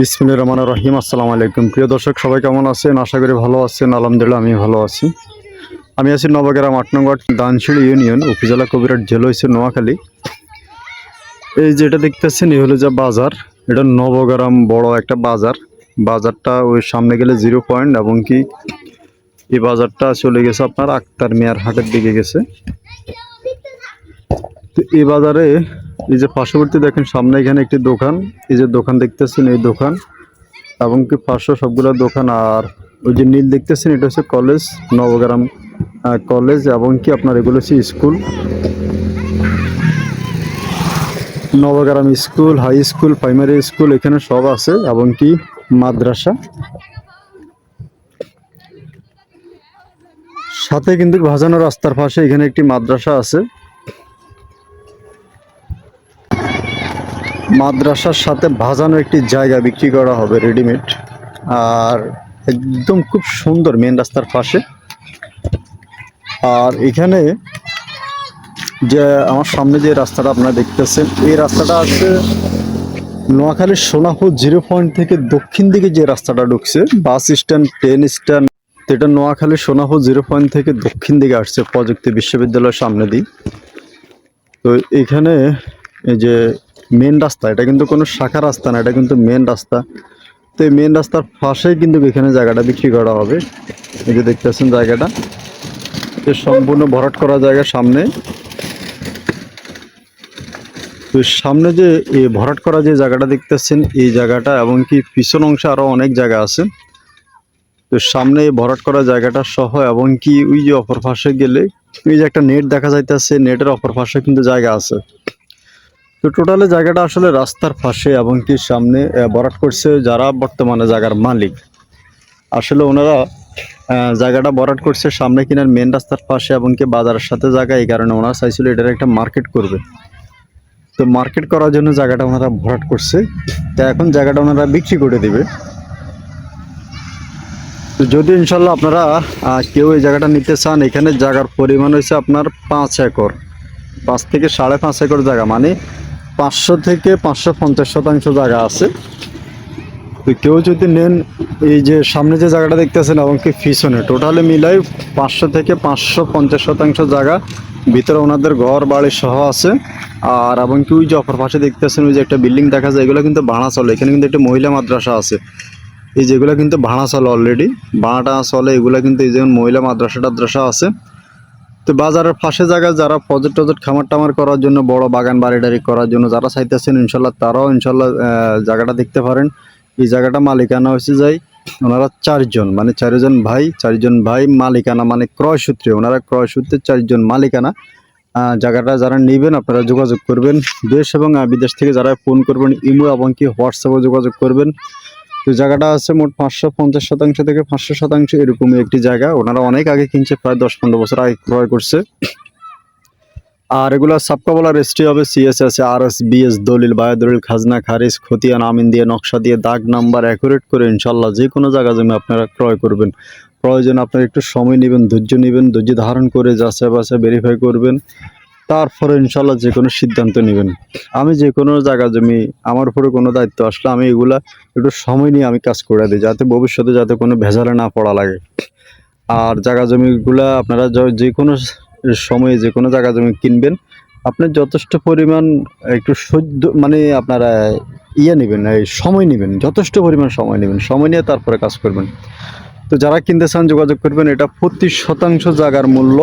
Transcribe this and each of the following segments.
বিসমিল্লা রহমান রহিম। আসসালামু আলাইকুম। প্রিয় দর্শক, সবাই কেমন আছেন? আশা করি ভালো আছেন। আলহামদুলিল্লাহ আমি ভালো আছি। আমি আছি নবগ্রাম আট নম্বর দানশিড়ি ইউনিয়ন, উপজেলা কবিরাট জেলা হয়েছে নোয়াখালী। এই যেটা দেখতেছেন, এই হলো যে বাজার। এটা নবগ্রাম বড় একটা বাজার। বাজারটা ওই সামনে গেলে জিরো পয়েন্ট এবং কি এই বাজারটা চলে গেছে আপনার আক্তার মিয়ার হাটের দিকে গেছে। তো এই বাজারে এই যে পার্শ্ববর্তী দেখেন, সামনে এখানে একটি দোকান। এই যে দোকান দেখতেছেন, এই দোকান। এবং কি পার্শ্ব সবগুলো দোকান। আর ওই যে নীল দেখতেছেন, এটা হচ্ছে কলেজ, নবগ্রাম কলেজ এবং কি আপনার এগুলো হচ্ছে school. Nabagram school, high school, primary school, এখানে সব আছে এবং কি মাদ্রাসা। সাথে কিন্তু ভাজানো রাস্তার পাশে এখানে একটি মাদ্রাসা আছে। মাদ্রাসার সাথে ভাজানো একটি জায়গা বিক্রি করা হবে রেডিমেড আর একদম খুব সুন্দর মেন রাস্তার পাশে। আর এখানে যে আমার সামনে যে রাস্তাটা আপনারা দেখতেছেন, এই রাস্তাটা আছে নোয়াখালীর সোনাপুর জিরো পয়েন্ট থেকে দক্ষিণ দিকে যে রাস্তাটা ঢুকছে, বাস স্ট্যান্ড, ট্রেন স্ট্যান্ড এটা নোয়াখালীর সোনাপুর জিরো পয়েন্ট থেকে দক্ষিণ দিকে আসছে প্রযুক্তি বিশ্ববিদ্যালয়ের সামনে দিয়ে। তো এখানে এই যে মেন রাস্তা, এটা কিন্তু কোনো শাখা রাস্তা না, এটা কিন্তু মেন রাস্তা। তো এই মেন রাস্তার পাশেই কিন্তু এখানে জায়গাটা বিক্রি করা হবে। এই যে দেখতেছেন জায়গাটা। যে সম্পূর্ণ ভরাট করা জায়গা সামনে। তো সামনে যে এই ভরাট করা যে জায়গাটা দেখতেছেন, এই জায়গাটা এবং কি পিছন অংশে আরও অনেক জায়গা আছে। তো সামনে ভরাট করা জায়গাটা সহ এবং কি ওই যে অপর পাশে গেলে ওই যে একটা নেট দেখা যাইতেছে নেটের অপর পাশে কিন্তু জায়গা আছে। তো টোটালে জায়গাটা আসলে রাস্তার পাশে এবং কি সামনে ভরাট করছে যারা বর্তমানে জায়গার মালিক। আসলে ওনারা জায়গাটা ভরাট করছে সামনে কিনার মেন রাস্তার পাশে এবং কি বাজারের সাথে জায়গা, এই কারণে ওনারা চাইছিল এটার একটা মার্কেট করবে। তো মার্কেট করার জন্য জায়গাটা ওনারা ভরাট করছে। তো এখন জায়গাটা ওনারা বিক্রি করে দিবে। তো যদি ইনশাল্লাহ আপনারা কেউ এই জায়গাটা নিতে চান, এখানে জায়গার পরিমাণ হয়েছে আপনার পাঁচ একর। পাঁচ থেকে সাড়ে পাঁচ একর জায়গা মানে পাঁচশো থেকে পাঁচশো পঞ্চাশ শতাংশ জায়গা আছে। তো কেউ যদি নেন, এই যে সামনে যে জায়গাটা দেখতেছেন এবং কি পিছনে টোটালে মিলাই পাঁচশো থেকে পাঁচশো পঞ্চাশ শতাংশ জায়গা ভিতরে ওনাদের ঘর, বাড়ি সহ আছে। আর এবং কি ওই যে অপর পাশে দেখতেছেন, ওই যে একটা বিল্ডিং দেখা যায়, এগুলো কিন্তু ভাড়া চলে। এখানে কিন্তু একটা মহিলা মাদ্রাসা আছে। এই যেগুলো কিন্তু ভাড়া চলে অলরেডি ভাড়াটা চলে, এগুলো কিন্তু এই যেমন মহিলা মাদ্রাসা টাদ্রাসা আছে। তো বাজারের পাশে জায়গায় যারা প্রজেক্ট টজেক্ট খামার টামার করার জন্য বড় বাগান বাড়ি টাড়ি করার জন্য যারা চাইতেছেন, ইনশাল্লাহ তারাও ইনশাল্লাহ জায়গাটা দেখতে পারেন। এই জায়গাটা মালিকানা হয়েছে যাই ওনারা চারজন মানে চারজন ভাই চারজন ভাই মালিকানা মানে ক্রয় সূত্রে ওনারা ক্রয় সূত্রে চারজন মালিকানা। জায়গাটা যারা নেবেন আপনারা যোগাযোগ করবেন। দেশ এবং বিদেশ থেকে যারা ফোন করবেন, ইমো এবং কি হোয়াটসঅ্যাপে যোগাযোগ করবেন। তো জায়গাটা আছে মোট পাঁচশো পঞ্চাশ শতাংশ থেকে পাঁচশো শতাংশ এরকমই একটি জায়গা। ওনারা অনেক আগে কিনছে, প্রায় দশ পনেরো বছর আগে ক্রয় করছে। আর এগুলো সাবকাবলা রেজিস্ট্রি হবে সিএস আছে আর এস বিএস দলিল, বায়োদলিল, খাজনা, খারিজ, খতিয়ান, আমিন দিয়ে নকশা দিয়ে দাগ নাম্বার অ্যাকুরেট করে ইনশাল্লাহ যে কোনো জায়গা জমি আপনারা ক্রয় করবেন। প্রয়োজনে আপনারা একটু সময় নেবেন, ধৈর্য নেবেন, ধৈর্য ধারণ করে যাচাই বাছাই ভেরিফাই করবেন। তারপরে ইনশাল্লাহ যে কোনো সিদ্ধান্ত নেবেন। আমি যে কোনো জায়গা জমি, আমার উপরে কোনো দায়িত্ব আসলে আমি এগুলা একটু সময় নিয়ে আমি কাজ করে দিই, যাতে ভবিষ্যতে যাতে কোনো ভেজালে না পড়া লাগে। আর জায়গা জমিগুলা আপনারা যে কোনো সময়ে যে কোনো জায়গা জমি কিনবেন, আপনি যথেষ্ট পরিমাণ একটু সহ্য মানে আপনারা ইয়ে নেবেন, এই সময় নেবেন, যথেষ্ট পরিমাণ সময় নেবেন, সময় নিয়ে তারপরে কাজ করবেন। তো যারা কিনতে চান যোগাযোগ করবেন, এটা প্রতি শতাংশ জায়গার মূল্য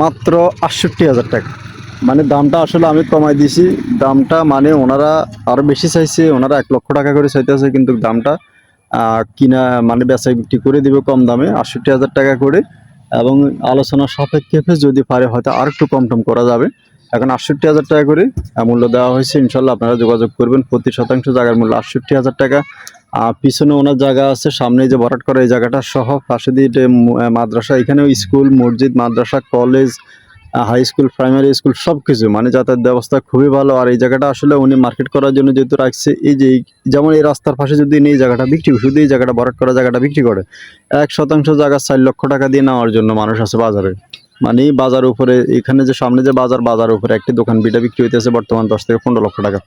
মাত্র আটষট্টি হাজার টাকা। মানে দামটা আসলে আমি কমাই দিয়েছি দামটা মানে ওনারা আরও বেশি চাইছে, ওনারা এক লক্ষ টাকা করে চাইতেছে কিন্তু দামটা কিনা মানে বেচাই বিক্রি করে দিবে কম দামে, আটষট্টি হাজার টাকা করে। এবং আলোচনা সাপেক্ষে যদি পারে হয়তো আর একটু কম টম করা যাবে। এখন আটষট্টি হাজার টাকা করে মূল্য দেওয়া হয়েছে। ইনশাল্লাহ আপনারা যোগাযোগ করবেন। প্রতি শতাংশ জায়গার মূল্য আটষট্টি হাজার টাকা। আর পিছনে ওনার জায়গা আছে সামনে যে ভরাট করা এই জায়গাটা সহ পাশে দিয়ে মাদ্রাসা এখানেও স্কুল মসজিদ মাদ্রাসা college high school primary school সব কিছু মানে যাতায়াত ব্যবস্থা খুবই ভালো। আর এই জায়গাটা আসলে উনি মার্কেট করার জন্য যেহেতু রাখছে এই যে যেমন এই রাস্তার পাশে যদি উনি এই জায়গাটা বিক্রি করে, শুধু এই জায়গাটা ভরাট করা জায়গাটা বিক্রি করে এক শতাংশ জায়গা চার লক্ষ টাকা দিয়ে নেওয়ার জন্য মানুষ আছে বাজারে। মানে বাজার উপরে এখানে যে সামনে যে বাজার বাজার উপরে একটি দোকান বিটা বিক্রি হইতেছে বর্তমান দশ থেকে পনেরো লক্ষ টাকা।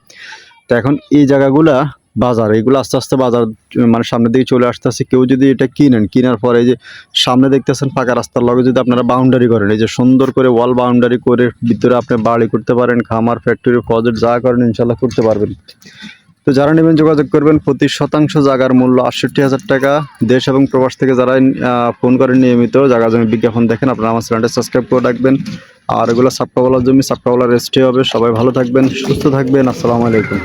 তো এখন এই জায়গাগুলা বাজার, এগুলো আস্তে আস্তে বাজার মানে সামনের দিকে চলে আসতেছে। কেউ যদি এটা কিনেন, কেনার পরে যে সামনে দেখতেছেন ফাঁকা রাস্তার লগে যদি আপনারা বাউন্ডারি করেন, এই যে সুন্দর করে ওয়াল বাউন্ডারি করে ভিতরে আপনি বাড়ি করতে পারেন, খামার ফ্যাক্টরি প্রজেক্ট যা করেন ইনশাল্লাহ করতে পারবেন। তো যারা নেবেন, যোগাযোগ করবেন, প্রতি শতাংশ জায়গার মূল্য আটষট্টি হাজার টাকা। দেশ এবং প্রবাস থেকে যারা ফোন করেন নিয়মিত, জায়গা জমি বিজ্ঞাপন দেখেন, আপনারা আমার চ্যানেলটা সাবস্ক্রাইব করে রাখবেন। আর এগুলো সাপকাওয়ালার জমি সাপকাওয়ালা রেস্টে হবে। সবাই ভালো থাকবেন, সুস্থ থাকবেন। আসসালামু আলাইকুম।